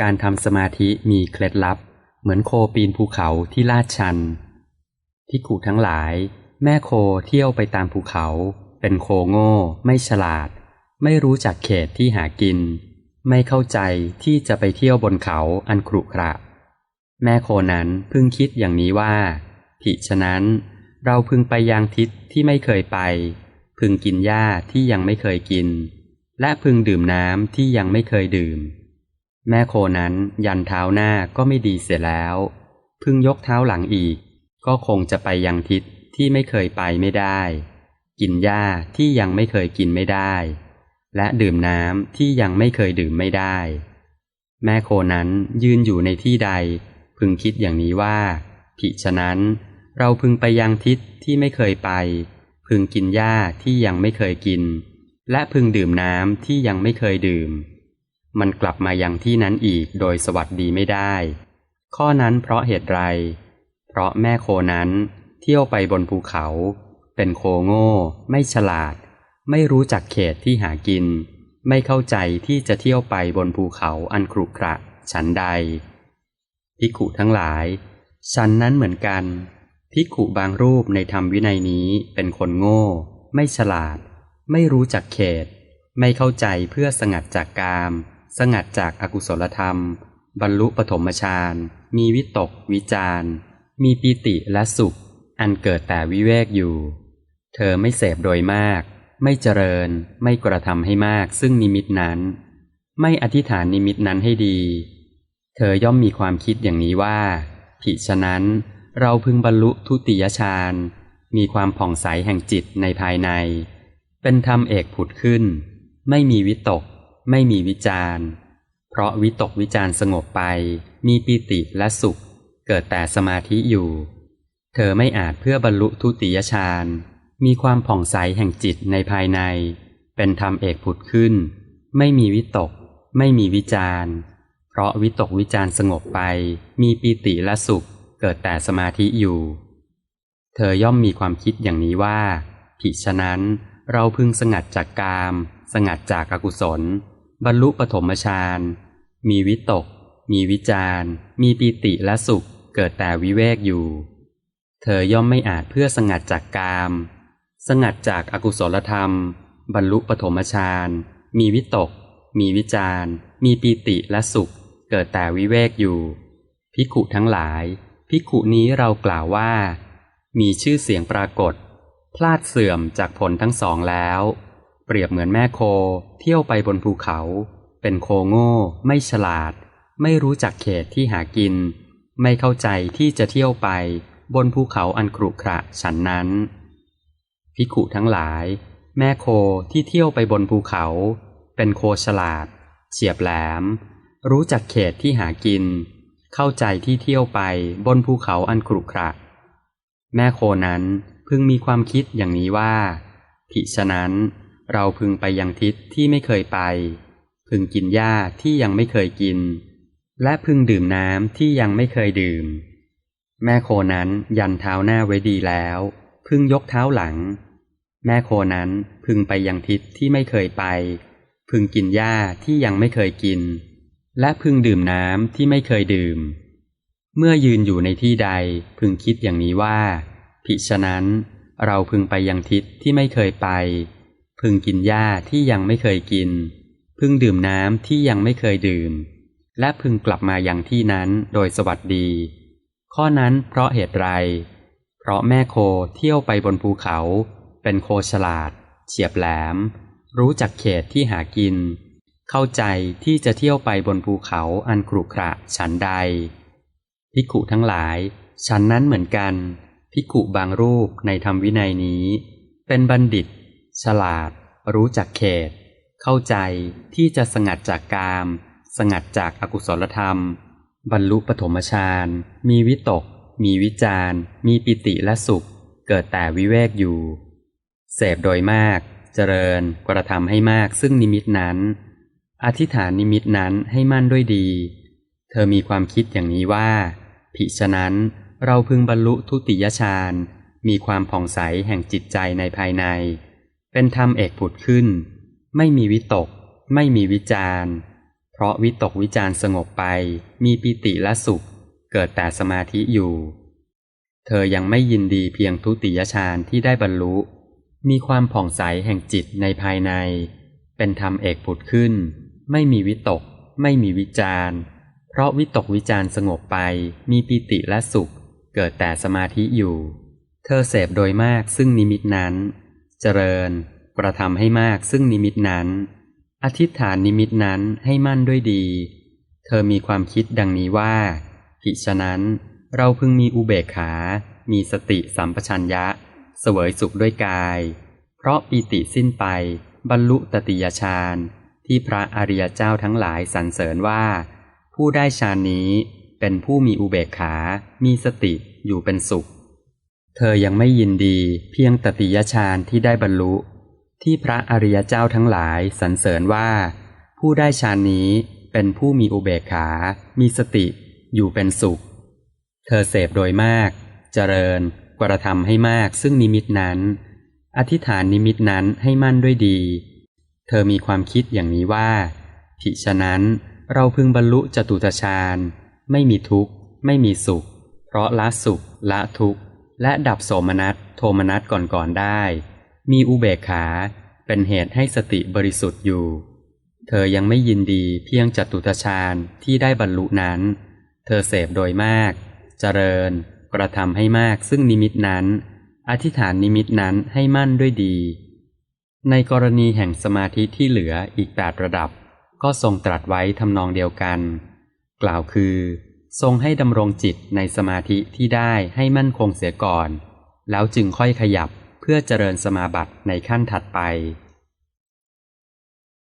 การทำสมาธิมีเคล็ดลับ เหมือนโคปีนภูเขาที่ลาดชันพิกุทั้งหลาย แม่โคเที่ยวไปตามภูเขา เป็นโคโง่ ไม่ฉลาด ไม่รู้จักเขตที่หากิน ไม่เข้าใจที่จะไปเที่ยวบนเขาอันครุขระ แม่โคนั้นพึงคิดอย่างนี้ว่าผิฉะนั้น เราพึงไปยังทิศที่ไม่เคยไป พึงกินหญ้าที่ยังไม่เคยกิน และพึงดื่มน้ำที่ยังไม่เคยดื่ม แม่โคนั้นยันเท้าหน้าก็ไม่ดีเสียแล้ว พึ่งยกเท้าหลังอีก ก็คงจะไปยังทิศที่ไม่เคยไปไม่ได้ กินหญ้าที่ยังไม่เคยกินไม่ได้ และดื่มน้ำที่ยังไม่เคยดื่มไม่ได้ แม่โคนั้นยืนอยู่ในที่ใด พึงคิดอย่างนี้ว่าผิฉะนั้นเราพึงไปยังทิศที่ไม่เคยไป พึงกินหญ้าที่ยังไม่เคยกิน และพึงดื่มน้ำที่ยังไม่เคยดื่ม มันกลับมายังที่นั้นอีกโดยสวัสดีไม่ได้ ข้อนั้นเพราะเหตุไร เพราะแม่โคนั้นเที่ยวไปบนภูเขา เป็นโคโง่ ไม่ฉลาด ไม่รู้จักเขตที่หากิน ไม่เข้าใจที่จะเที่ยวไปบนภูเขาอันครุขระฉันใดพิกุทั้งหลายฉันนั้นเหมือนกันภิกุบางรูปในธรรมวินัยนี้เป็นคนโง่ ไม่ฉลาด ไม่รู้จักเขต ไม่เข้าใจเพื่อสงัดจากกาม สงัดจากอากุศลธรรม บรรลุปฐมฌานมีวิตก วิจารมีปีติและสุข อันเกิดแต่วิเวกอยู่ เธอไม่เสพโดยมาก ไม่เจริญ ไม่กระทำให้มากซึ่งนิมิตนั้น ไม่อธิษฐานนิมิตนั้นให้ดี เธอย่อมมีความคิดอย่างนี้ว่าผิฉะนั้น เราพึงบรรลุทุติยฌานมีความผ่องใสแห่งจิตในภายใน เป็นธรรมเอกผุดขึ้น ไม่มีวิตก ไม่มีวิจารเพราะวิตกวิจารสงบไป มีปีติและสุข เกิดแต่สมาธิอยู่ เธอไม่อาจเพื่อบรรลุทุติยฌาน มีความผ่องใสแห่งจิตในภายใน เป็นธรรมเอกผุดขึ้น ไม่มีวิตก ไม่มีวิจารเพราะวิตกวิจารสงบไป มีปีติและสุข เกิดแต่สมาธิอยู่ เธอย่อมมีความคิดอย่างนี้ว่า ผิฉะนั้นเราพึงสงัดจากกาม สงัดจากอากุศล บรรลุปฐมฌาน มีวิตก มีวิจารมีปีติและสุข เกิดแต่วิเวกอยู่ เธอย่อมไม่อาจเพื่อสงัดจากกาม สงัดจากอากุศลธรรม บรรลุปฐมฌาน มีวิตก มีวิจารมีปีติและสุข เกิดแต่วิเวกอยู่ พิกุทั้งหลาย พิกุนี้เรากล่าวว่า มีชื่อเสียงปรากฏ พลาดเสื่อมจากผลทั้งสองแล้ว เปรียบเหมือนแม่โคเที่ยวไปบนภูเขา เป็นโคโง่ ไม่ฉลาด ไม่รู้จักเขตที่หากิน ไม่เข้าใจที่จะเที่ยวไป บนภูเขาอันครุขระฉันนั้นพิกุทั้งหลาย แม่โคที่เที่ยวไปบนภูเขา เป็นโคฉลาด เฉียบแหลม รู้จักเขตที่หากิน เข้าใจที่เที่ยวไปบนภูเขาอันครุขระ แม่โคนั้นพึงมีความคิดอย่างนี้ว่าผิฉะนั้น เราพึงไปยังทิศที่ไม่เคยไป พึงกินหญ้าที่ยังไม่เคยกิน และพึงดื่มน้ำที่ยังไม่เคยดื่ม แม่โคนั้นยันเท้าหน้าไว้ดีแล้ว พึงยกเท้าหลัง แม่โคนั้นพึงไปยังทิศที่ไม่เคยไป พึงกินหญ้าที่ยังไม่เคยกิน และพึงดื่มน้ำที่ไม่เคยดื่ม เมื่อยืนอยู่ในที่ใดพึงคิดอย่างนี้ว่า ผิฉะนั้นเราพึงไปยังทิศที่ไม่เคยไป พึงกินหญ้าที่ยังไม่เคยกิน พึงดื่มน้ำที่ยังไม่เคยดื่ม และพึงกลับมายังที่นั้นโดยสวัสดี ข้อนั้นเพราะเหตุไร เพราะแม่โคเที่ยวไปบนภูเขา เป็นโคฉลาด เฉียบแหลม รู้จักเขตที่หากิน เข้าใจที่จะเที่ยวไปบนภูเขาอันกรุขระฉันใดพิกุทั้งหลาย ฉันนั้นเหมือนกันพิกุบางรูปในธรรมวินัยนี้ เป็นบัณฑิต ฉลาด รู้จักเขต เข้าใจที่จะสงัดจากกาม สงัดจากอากุศลธรรม บรรลุปฐมฌานมีวิตก มีวิจารมีปิติและสุข เกิดแต่วิเวกอยู่ เสพโดยมาก เจริญกระทำให้มากซึ่งนิมิตนั้น อธิษฐานนิมิตนั้นให้มั่นด้วยดี เธอมีความคิดอย่างนี้ว่าผิฉะนั้นเราพึงบรรลุทุติยฌานมีความผ่องใสแห่งจิตใจในภายใน เป็นธรรมเอกผุดขึ้น ไม่มีวิตก ไม่มีวิจาร เพราะวิตกวิจารสงบไป มีปิติและสุข เกิดแต่สมาธิอยู่ เธอยังไม่ยินดีเพียงทุติยฌานที่ได้บรรลุ มีความผ่องใสแห่งจิตในภายใน เป็นธรรมเอกผุดขึ้น ไม่มีวิตก ไม่มีวิจารเพราะวิตกวิจารสงบไป มีปิติและสุข เกิดแต่สมาธิอยู่ เธอเสพโดยมากซึ่งนิมิตนั้น เจริญ กระทำให้มากซึ่งนิมิตนั้น อธิษฐานนิมิตนั้นให้มั่นด้วยดี เธอมีความคิดดังนี้ว่าผิฉะนั้นเราพึงมีอุเบกขา มีสติสัมปชัญญะ เสวยสุขด้วยกาย เพราะปีติสิ้นไปบรรลุตติยฌานที่พระอริยเจ้าทั้งหลายสรรเสริญว่า ผู้ได้ฌานนี้เป็นผู้มีอุเบกขา มีสติอยู่เป็นสุข เธอยังไม่ยินดีเพียงตติยฌานที่ได้บรรลุ ที่พระอริยเจ้าทั้งหลายสรรเสริญว่า ผู้ได้ฌานนี้เป็นผู้มีอุเบกขา มีสติ อยู่เป็นสุข เธอเสพโดยมาก เจริญ กระทำให้มากซึ่งนิมิตนั้น อธิษฐานนิมิตนั้นให้มั่นด้วยดี เธอมีความคิดอย่างนี้ว่าผิฉะนั้นเราพึงบรรลุจตุตฌานไม่มีทุกข์ ไม่มีสุข เพราะละสุขละทุกข์ และดับโสมนัสโทมนัสก่อนๆได้ มีอุเบกขาเป็นเหตุให้สติบริสุทธิ์อยู่ เธอยังไม่ยินดีเพียงจตุตฌานที่ได้บรรลุนั้น เธอเสพโดยมาก เจริญ กระทำให้มากซึ่งนิมิตนั้น อธิษฐานนิมิตนั้นให้มั่นด้วยดี ในกรณีแห่งสมาธิที่เหลืออีกแปดระดับ ก็ทรงตรัสไว้ทำนองเดียวกัน กล่าวคือ ทรงให้ดำรงจิตในสมาธิที่ได้ให้มั่นคงเสียก่อน แล้วจึงค่อยขยับเพื่อเจริญสมาบัติในขั้นถัดไป